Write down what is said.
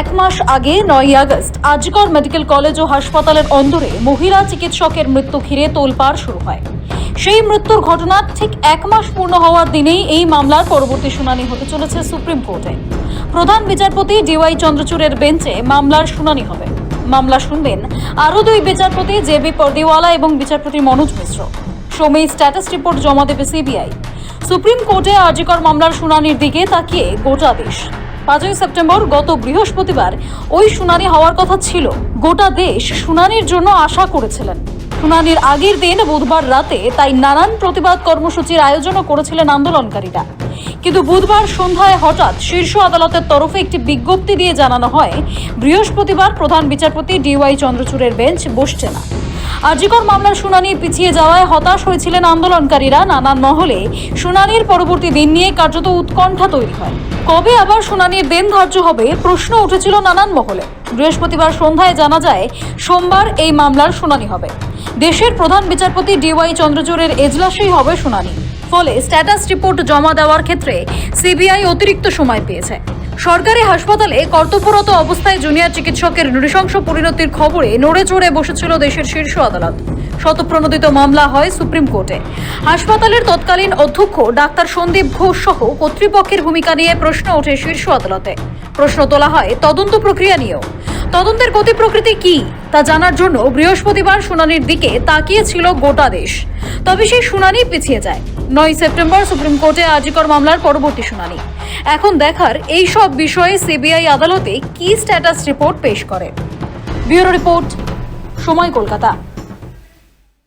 এক মাস আগে নয় আগস্ট আজিকর মেডিকেল কলেজ ও হাসপাতালের অন্দরে মহিলা চিকিৎসকের মৃত্যু ঘিরে তোলপাড় শুরু হয়। সেই মৃত্যুর ঘটনার ঠিক এক মাস পূর্ণ হওয়ার দিনেই এই মামলার পরবর্তী শুনানি হতে চলেছে সুপ্রিম কোর্টে। প্রধান বিচারপতি ডিওয়াই চন্দ্রচূড়ের বেঞ্চে মামলার শুনানি হবে। মামলা শুনবেন আরও দুই বিচারপতি জে বি পর্দিওয়ালা এবং বিচারপতি মনোজ মিশ্র। সোমেই স্ট্যাটাস রিপোর্ট জমা দেবে সিবিআই। সুপ্রিম কোর্টে আর্জিকর মামলার শুনানির দিকে তাকিয়ে গোটা দেশ। পাঁচই সেপ্টেম্বর গত বৃহস্পতিবার ওই শুনানি হওয়ার কথা ছিল। গোটা দেশ শুনানির জন্য আশা করেছিলেন। শুনানির আগের দিন বুধবার রাতে তাই নানান প্রতিবাদ কর্মসূচির আয়োজনও করেছিলেন আন্দোলনকারীরা। কিন্তু বুধবার সন্ধ্যায় হঠাৎ শীর্ষ আদালতের তরফে একটি বিজ্ঞপ্তি দিয়ে জানানো হয়, বৃহস্পতিবার প্রধান বিচারপতি ডিওয়াই চন্দ্রচূড়ের বেঞ্চ বসছে না। আরজিকর মামলার শুনানি পিছিয়ে যাওয়ায় হতাশ হয়েছিলেন আন্দোলনকারীরা নানান মহলে। শুনানির পরবর্তী দিন নিয়ে কার্যত উৎকণ্ঠা তৈরি হয়। কবে আবার শুনানির দিন ধার্য হবে প্রশ্ন উঠেছিল নানান মহলে। বৃহস্পতিবার সন্ধ্যায় জানা যায়, সোমবার এই মামলার শুনানি হবে। দেশের প্রধান বিচারপতি ডিওয়াই চন্দ্রচূড়ের এজলাসেই হবে শুনানি। ফলে স্ট্যাটাস রিপোর্ট জমা দেওয়ার ক্ষেত্রে সিবিআই অতিরিক্ত সময় পেয়েছে। সরকারি হাসপাতালে কর্তব্যরত অবস্থায় জুনিয়র চিকিৎসকের নৃশংস পরিণতির খবরে নড়ে চড়ে বসেছিল দেশের শীর্ষ আদালত। শতপ্রণোদিত মামলা হয় সুপ্রিম কোর্টে। হাসপাতালের তৎকালীন অধ্যক্ষ ডাক্তার সন্দীপ ঘোষ সহ কর্তৃপক্ষের ভূমিকা নিয়ে প্রশ্ন ওঠে শীর্ষ আদালতে। প্রশ্ন তোলা হয় তদন্ত প্রক্রিয়া নিয়েও। তদন্তের গতি প্রকৃতি কি, তা জানার জন্য বৃহস্পতিবার শুনানির দিকে তাকিয়েছিল গোটা দেশ। তবে সেই শুনানি পিছিয়ে যায়। নয় সেপ্টেম্বর সুপ্রিম কোর্টে আজিকর মামলার পরবর্তী শুনানি। এখন দেখার এই সব বিষয়ে সিবিআই আদালতে কি স্ট্যাটাস রিপোর্ট পেশ করে। ব্যুরো রিপোর্ট, সময় কলকাতা।